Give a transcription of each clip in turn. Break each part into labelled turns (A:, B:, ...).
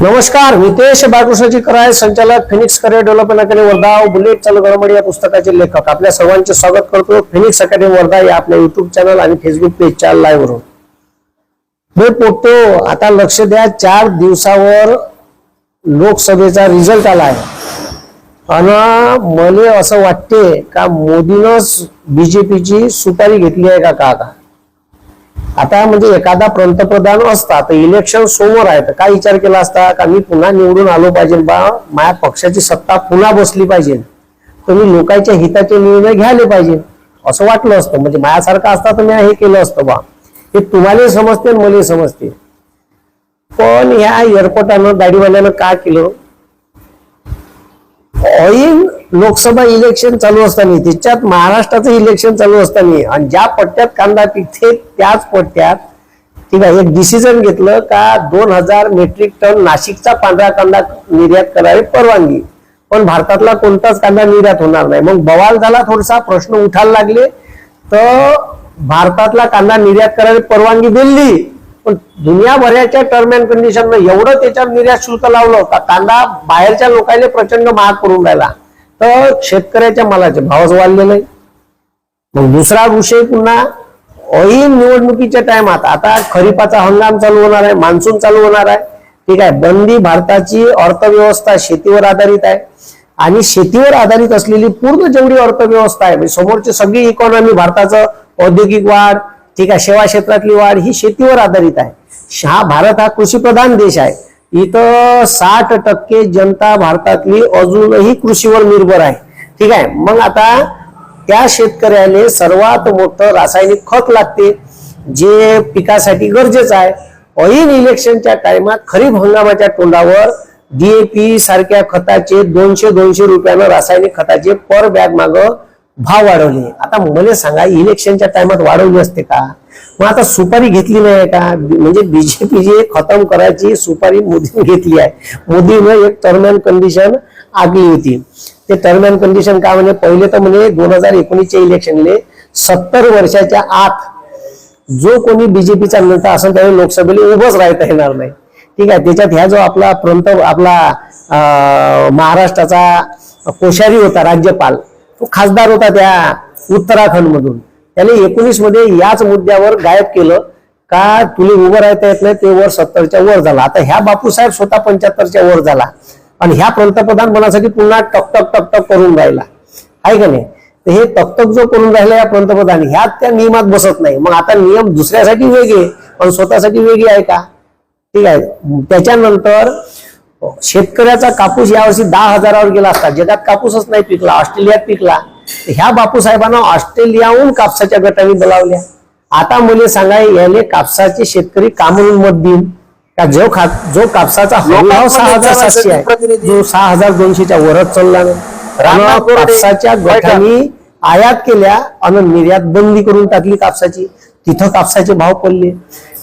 A: नमस्कार नितेश बाळकृष्णाची कराय संचालक Phoenix career development academy Wardha bullet चालू घडामोडी या पुस्तकाचे लेखक. आपल्या सर्वांचे स्वागत करतो फिनिक्स अकॅडमी वर्धा या आपल्या युट्यूब चॅनल आणि फेसबुक पेजच्या लाईव्हवरून मी पोटतो आता लक्ष द्या चार दिवसावर लोकसभेचा रिझल्ट आला आहे आणि मला असं वाटते का मोदीनंच बीजेपीची सुपारी घेतली आहे का का का आता म्हणजे एखादा पंतप्रधान असता तर इलेक्शन समोर आहे तर काय विचार केला असता? का मी पुन्हा निवडून आलो पाहिजे बा? माझ्या पक्षाची सत्ता पुन्हा बसली पाहिजे. तर मी लोकांच्या हिताचे निर्णय घ्यायला पाहिजे. असं वाटलं असतं. म्हणजे माझ्यासारखं असता तर मी हे केलं असतं बा. हे तुम्हाला समजते आणि मला समजते. पण ह्या एअरपोर्टानं दाढीवाल्यानं काय केलं? ऑईल लोकसभा इलेक्शन चालू असताना त्याच्यात महाराष्ट्राचं इलेक्शन चालू असताना आणि ज्या पट्ट्यात कांदा पिकते त्याच पट्ट्यात ठीक आहे एक डिसिजन घेतलं का दोन हजार मेट्रिक टन नाशिकचा पांढरा कांदा निर्यात करावी परवानगी. पण भारतातला कोणताच कांदा निर्यात होणार नाही. मग बवाल झाला थोडासा प्रश्न उठायला लागले. तर भारतातला कांदा निर्यात करायला परवानगी दिली. पण दुनियाभराच्या टर्म अँड कंडिशन एवढं त्याच्यावर निर्यात शुल्क लावलं का कांदा बाहेरच्या लोकांना प्रचंड महाग करून राहिला. तर शेतकऱ्याच्या मालाचे भावच वाढलेले नाही मग दुसरा विषय पुन्हा ऑईल निवडणुकीच्या टायमात आता खरीपाचा हंगाम चालू होणार आहे मान्सून चालू होणार आहे. ठीक आहे बंदी भारताची अर्थव्यवस्था शेतीवर आधारित आहे. आणि शेतीवर आधारित असलेली पूर्ण जेवढी अर्थव्यवस्था आहे म्हणजे समोरची सगळी इकॉनॉमी भारताचं औद्योगिक वाढ ठीक आहे सेवा क्षेत्रातली वाढ ही शेतीवर आधारित आहे. हा भारत हा कृषीप्रधान देश आहे. इथं साठ टक्के जनता भारतातली अजूनही कृषीवर निर्भर आहे. ठीक आहे? मग आता त्या शेतकऱ्याने सर्वात मोठं रासायनिक खत लागते जे पिकासाठी गरजेचं आहे. ऐन इलेक्शनच्या टायमात खरीप हंगामाच्या तोंडावर डीएपी सारख्या खताचे दोनशे दोनशे रुपयानं रासायनिक खताचे पर बॅग माग भाव वाढवले. आता मला सांगा इलेक्शनच्या टायमात वाढवली असते का? मग आता सुपारी घेतली नाही का? म्हणजे बीजेपी जी खतम करायची सुपारी मोदीने घेतली आहे. मोदीनं एक टर्म अँड कंडिशन आखली होती. ते टर्म अँड कंडिशन काय म्हणजे पहिले तर म्हणजे दोन हजार एकोणीसच्या इलेक्शनले सत्तर वर्षाच्या आत जो कोणी बीजेपीचा नेता असेल त्याने लोकसभेला उभंच राहता येणार नाही. ठीक आहे? त्याच्यात ह्या जो आपला प्रंत आपला महाराष्ट्राचा कोश्यारी होता राज्यपाल तो खासदार होता त्या उत्तराखंड मधून त्याने एकोणीसमध्ये याच मुद्द्यावर गायब केलं. का तुला उभं राहता येत नाही? ते वर सत्तरच्या वर झाला. आता ह्या बापूसाहेब स्वतः पंच्याहत्तरच्या वर झाला. आणि ह्या पंतप्रधान बनासाठी पुन्हा टकटक टकटक टक करून राहिला. आहे का नाही? तर हे तकतक जो करून राहिला या पंतप्रधान ह्यात त्या नियमात बसत नाही. मग आता नियम दुसऱ्यासाठी वेगळे पण स्वतःसाठी वेगळी आहे का? ठीक आहे. त्याच्यानंतर शेतकऱ्याचा कापूस यावर्षी दहा हजारावर गेला असता. जगात कापूसच नाही पिकला ऑस्ट्रेलियात पिकला. ह्या बापूसाहेबांना ऑस्ट्रेलियाहून कापसाच्या गटाने बोलावल्या. आता मुले सांगा याले कापसाचे शेतकरी का म्हणून मत देईन? का जो खा जो कापसाचा हमीभाव सहा हजार सातशे आहे जो सहा हजार दोनशेच्या वरच चालला नाही. कापसाच्या गटांनी आयात केल्या आणि निर्यात बंदी करून टाकली कापसाची. तिथं कापसाचे भाव पडले.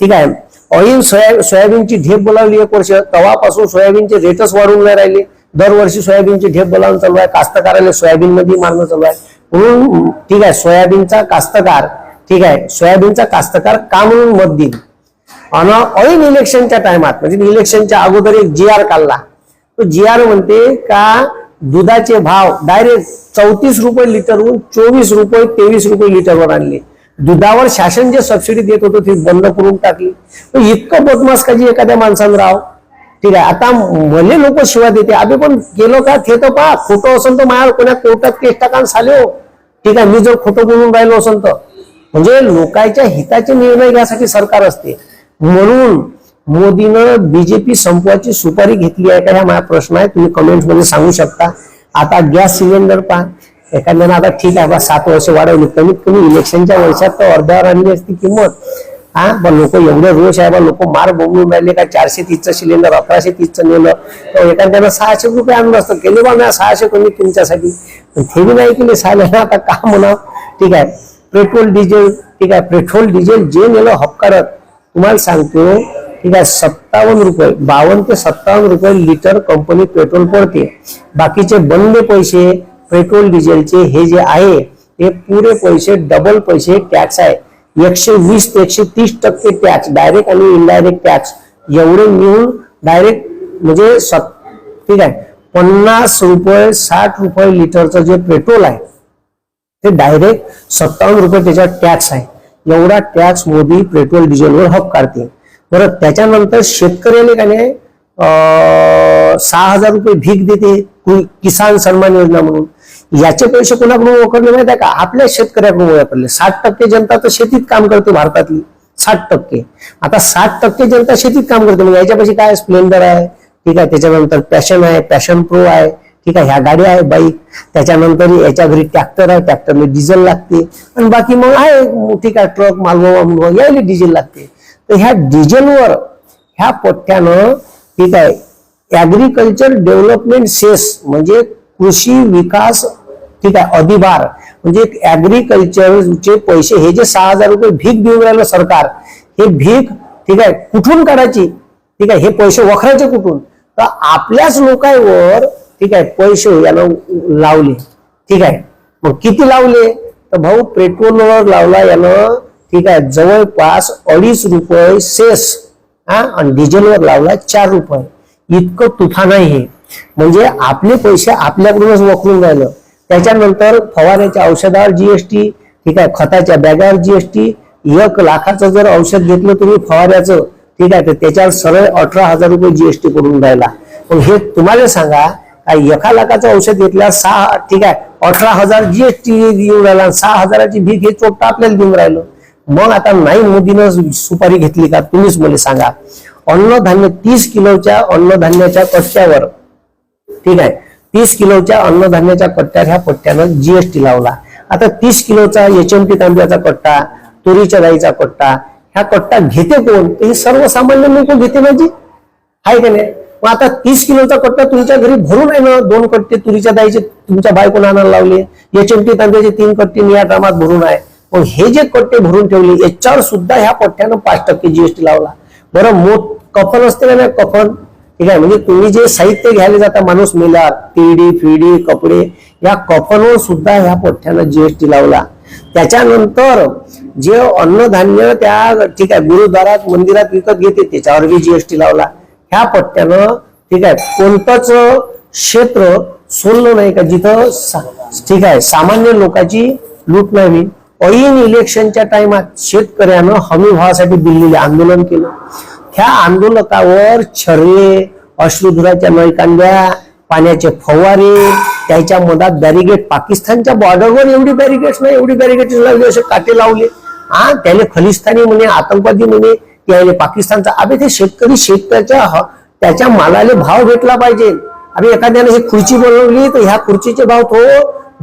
A: ठीक आहे. ऑइल सोया सोयाबीनची ढेप बोलावली एक वर्ष. तेव्हापासून सोयाबीनचे रेटच वाढून नाही राहिले. दरवर्षी सोयाबीनची ढेप बोलावून चालू आहे कास्तकाराला सोयाबीन मध्ये मारणं चालू आहे. म्हणून ठीक आहे सोयाबीनचा कास्तकार ठीक आहे सोयाबीनचा कास्तकार का म्हणून मत देईल? आणि ऑइल इलेक्शनच्या टायमात म्हणजे इलेक्शनच्या अगोदर एक जी आर काढला. तो जी आर म्हणते का दुधाचे भाव डायरेक्ट चौतीस रुपये लिटरहून चोवीस रुपये तेवीस रुपये लिटरवर आणले. दुधावर शासन जे सबसिडी देत होतं ते बंद करून टाकली. तर इतकं बदमाश का जी एखाद्या माणसानं राव? ठीक आहे आता मले लोक शिवा देते. आम्ही पण गेलो का ते तर पहा खोटं असेल तर माझ्या कोणा कोर्टात केस टाकान साले हो. ठीक आहे मी जर खोटं बोलून राहिलो असेल तर. म्हणजे लोकांच्या हिताचे निर्णय घ्यासाठी सरकार असते. म्हणून मोदीनं बीजेपी संपवायची सुपारी घेतली आहे का हा माझा प्रश्न आहे. तुम्ही कमेंटमध्ये सांगू शकता. आता गॅस सिलेंडर पहा. एखाद्यानं आता ठीक आहे बा सात वर्ष वाढवली. कमीत कमी इलेक्शनच्या वर्षात तर अर्ध्यावर आणली असती किंमत. हा? मग लोक एवढे रोष आहे बा लोक मार बोंबलून राहिले काय चारशे तीसचं सिलेंडर अकराशे तीसचं नेलं. तर एखाद्यानं सहाशे रुपये आणलं असतं. केले बा सहाशे कमी तुमच्यासाठी. पण ते बी नाही केले सायला आता का म्हणा ठीक आहे. पेट्रोल डिझेल ठीक आहे. पेट्रोल डिझेल जे नेलं हपकारत. तुम्हाला सांगतो ठीक आहे सत्तावन्न रुपये बावन्न ते सत्तावन्न रुपये लिटर कंपनी पेट्रोल पडते. बाकीचे बंद पैसे पेट्रोल डिझेलचे हे जे आहे हे पुरे पैसे डबल पैसे टॅक्स आहे. एकशे वीस ते एकशे तीस टक्के टॅक्स डायरेक्ट आणि इनडायरेक्ट टॅक्स एवढे मिळून डायरेक्ट म्हणजे ठीक आहे पन्नास रुपये साठ रुपये लिटरचं जे पेट्रोल आहे ते डायरेक्ट सत्तावन्न रुपये त्याच्यावर टॅक्स आहे. एवढा टॅक्स मोदी पेट्रोल डिझेलवर हक काढते बरं त्याच्यानंतर शेतकऱ्याने काय नाही सहा हजार रुपये भीक देते किसान सन्मान योजना म्हणून. याचे पैसे कोणाकडून वखरले माहिती आहे का? आपल्या शेतकऱ्याकडून ओळखले साठ टक्के जनता तर शेतीत काम करते भारतातली. साठ टक्के. आता साठ टक्के जनता शेतीत काम करते. मग याच्यापाशी काय स्प्लेंडर आहे? ठीक आहे त्याच्यानंतर पॅशन आहे पॅशन प्रो आहे. ठीक आहे ह्या गाड्या आहे बाईक. त्याच्यानंतर याच्या घरी ट्रॅक्टर आहे. ट्रॅक्टरला डिझेल लागते. आणि बाकी मग आहे ठीक आहे ट्रक मालवा यायला डिझेल लागते. तर ह्या डिझेलवर ह्या पठ्ठ्यानं ठीक आहे ऍग्रिकल्चर डेव्हलपमेंट सेस म्हणजे कृषी विकास ठीक आहे अधिभार. म्हणजे ऍग्रिकल्चरचे पैसे हे जे सहा हजार रुपये भीक देऊन राहिलं सरकार हे भीक ठीक आहे कुठून काढायची? ठीक आहे हे पैसे वखरायचे कुठून? तर आपल्याच लोकांवर ठीक आहे पैसे यानं लावले. ठीक आहे मग किती लावले? तर भाऊ पेट्रोलवर लावला यानं ठीक आहे जवळपास अडीच रुपये सेस हा आणि डिझेलवर लावला चार रुपये. इतकं तुफान आहे हे. म्हणजे आपले पैसे आपल्याकडूनच वखरून राहिलं. त्याच्यानंतर फवाऱ्याच्या औषधावर जीएसटी ठीक आहे खताच्या बॅगावर जीएसटी एक लाखाचं जर औषध घेतलं तुम्ही फवाऱ्याचं ठीक आहे तर त्याच्यावर सरळ अठरा हजार रुपये जीएसटी करून राहिला. पण हे तुम्हाला सांगा काय एका लाखाचं औषध घेतल्या सहा ठीक आहे अठरा हजार जीएसटी देऊन राहिला सहा हजाराची भीक हे चोपटा आपल्याला देऊन राहिलं. मग आता नाही मोदीनं सुपारी घेतली का? तुम्हीच मला सांगा. अन्नधान्य तीस किलोच्या अन्नधान्याच्या कच्च्यावर ठीक आहे तीस किलोच्या अन्नधान्याच्या कट्ट्यावर ह्या पट्ट्यानं जीएसटी लावला. आता तीस किलोचा एचएमटी तांब्याचा कट्टा तुरीच्या डाळीचा कट्टा ह्या कट्टा घेते कोण? तर हे सर्वसामान्य लोक घेते म्हणजे. आहे का नाही? मग आता तीस किलोचा कट्टा तुमच्या घरी भरून आहे ना दोन कट्टे तुरीच्या दाईचे तुमच्या बायकोनं आणायला लावले एचएमटी तांब्याचे तीन कट्टे या ड्रामात भरून आहे. मग हे जे कट्टे भरून ठेवले याच्यावर सुद्धा ह्या पट्ट्यानं पाच टक्के जीएसटी लावला. बरं मोठ कफन असते का नाही? कफन. ठीक आहे? म्हणजे तुम्ही जे साहित्य घ्यायला जाता माणूस मेला टीडी फिडी कपडे या कफनवर सुद्धा ह्या पठ्ठ्यानं जीएसटी लावला. त्याच्यानंतर जे अन्नधान्य त्या ठीक आहे गुरुद्वारात मंदिरात विकत घेते त्याच्यावर बी जीएसटी लावला. ह्या पट्ट्यानं ठीक आहे कोणतंच क्षेत्र सोडलं नाही का? जिथं ठीक आहे सामान्य लोकांची लूट नाही होईल. ऐन इलेक्शनच्या टाइमात शेतकऱ्यानं हमी भावासाठी दिल्लीला आंदोलन केलं. ह्या आंदोलकावर छर्रे अश्रुधुराच्या नळकांड्या पाण्याचे फवारे त्याच्या मधात बॅरिगेट पाकिस्तानच्या बॉर्डरवर एवढी बॅरिगेट्स नाही एवढी बॅरिगेट लावली असे काटे लावले. हा त्याले खलिस्तानी म्हणे आतंकवादी म्हणे त्याने पाकिस्तानचा अबे ते शेतकरी शेतकऱ्याच्या त्याच्या मालाले भाव भेटला पाहिजे. अबे एखाद्याने ही खुर्ची बनवली तर ह्या खुर्चीचे भाव तो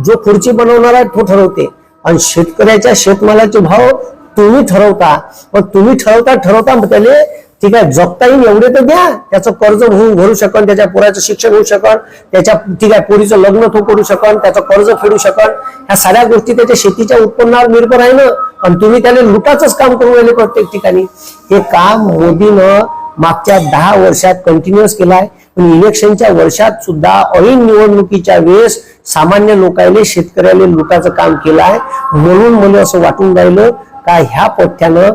A: जो खुर्ची बनवणार आहे तो ठरवते. आणि शेतकऱ्याच्या शेतमालाचे भाव तुम्ही ठरवता. मग तुम्ही ठरवता ठरवता त्याने त्याले ठीक आहे जगता येईल एवढे तर द्या त्याचं कर्ज होऊन भरू शकन त्याच्या पोराचं शिक्षण होऊ शकन त्याच्या ठीक आहे पोरीचं लग्न तो करू शकन त्याचं कर्ज फेडू शकन. ह्या साऱ्या गोष्टी त्याच्या शेतीच्या उत्पन्नावर निर्भर आहे ना. आणि तुम्ही त्याला लुटाचंच काम करून राहिले प्रत्येक ठिकाणी. हे काम मोदीनं मागच्या दहा वर्षात कंटिन्युअस केलाय. पण इलेक्शनच्या वर्षात सुद्धा ऐन निवडणुकीच्या वेळेस सामान्य लोकांनी शेतकऱ्याला लुटाचं काम केलं आहे म्हणून मला असं वाटून राहिलं का ह्या पोठ्यानं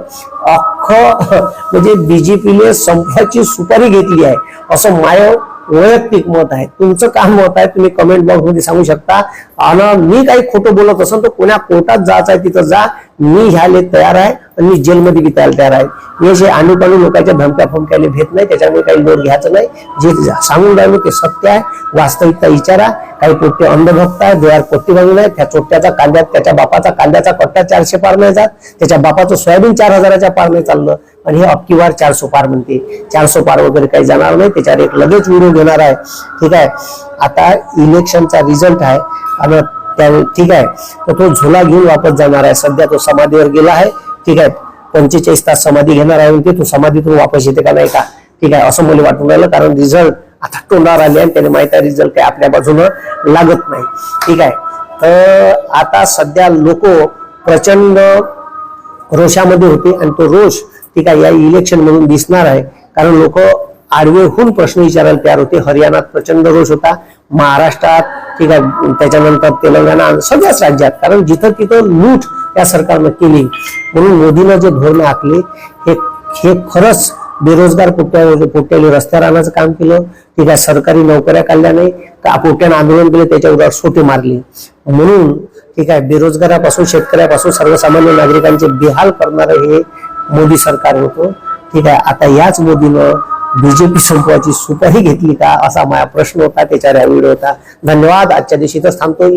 A: अख्खं म्हणजे बीजेपीने संपल्याची सुपारी घेतली आहे. असं माय वैयक्तिक मत आहे. तुमचं काय मत आहे? तुम्ही कमेंट बॉक्समध्ये सांगू शकता. आणि मी काही खोटं बोलत असेल तर कोण्या कोर्टात जायचं आहे तिथं जा. मी ह्याले तयार आहे. आणि मी जेलमध्ये बी तयार तयार आहे हे जे अनुकानू लोकांच्या धमक्या फमक्याला भेट नाही त्याच्यामुळे काही लोट घ्यायचं नाही. जे सांगून राहिलो ते सत्य आहे. वास्तविकता विचारा काही पोट्टे अंधभक्त आहे देवार पोट्टी आहे त्या चोट्ट्याचा कांद्यात त्याच्या बापाचा कांद्याचा कट्टा चारशे पार नाही जात. त्याच्या बापाचं सोयाबीन चार हजाराच्या पार नाही चाललं. आणि हे अबकीवार चारशे पार म्हणते. चारशे पार वगैरे काही जाणार नाही. त्याच्यावर एक लगेच व्हिडिओ घेणार आहे. ठीक आहे? आता इलेक्शनचा रिझल्ट आहे. आणि त्या ठीक आहे? तर तो झोला घेऊन वापस जाणार आहे. सध्या तो समाधीवर गेला आहे. ठीक आहे. पंचेचाळीस तास समाधी घेणार आहे ते तू समाधीतून वापस येते का नाही का? ठीक आहे असं मला वाटून राहिलं. कारण रिझल्ट आता तोंडावर आले आणि त्याने माहिती आहे रिझल्ट काही आपल्या बाजूनं लागत नाही. ठीक आहे. तर आता सध्या लोक प्रचंड रोषामध्ये होते आणि तो रोष ठीक आहे या इलेक्शन मधून दिसणार आहे. कारण लोक आडवेहून प्रश्न विचारायला तयार होते. हरियाणात प्रचंड रोष होता. महाराष्ट्रात ठीक आहे त्याच्यानंतर तेलंगणा सगळ्याच राज्यात. कारण जिथं तिथं लूट या सरकारनं केली. म्हणून मोदीनं जे धोरण आखले हे हे खरंच बेरोजगार पोट्या पोट्याने रस्त्यावर आणायचं काम केलं. ठीक आहे सरकारी नोकऱ्या काढल्या नाही तर पोट्यानं आंदोलन केलं त्याच्यावर सोटे मारले. म्हणून ठीक आहे बेरोजगारापासून शेतकऱ्यापासून सर्वसामान्य नागरिकांचे बेहाल करणारं हे मोदी सरकार होतं. ठीक आहे आता याच मोदीनं बीजेपी संपवायची सुपारी घेतली का? असा माझा प्रश्न होता त्याच्यावर हा व्हिडिओ होता. धन्यवाद. आजच्या दिवशी तर थांबतो.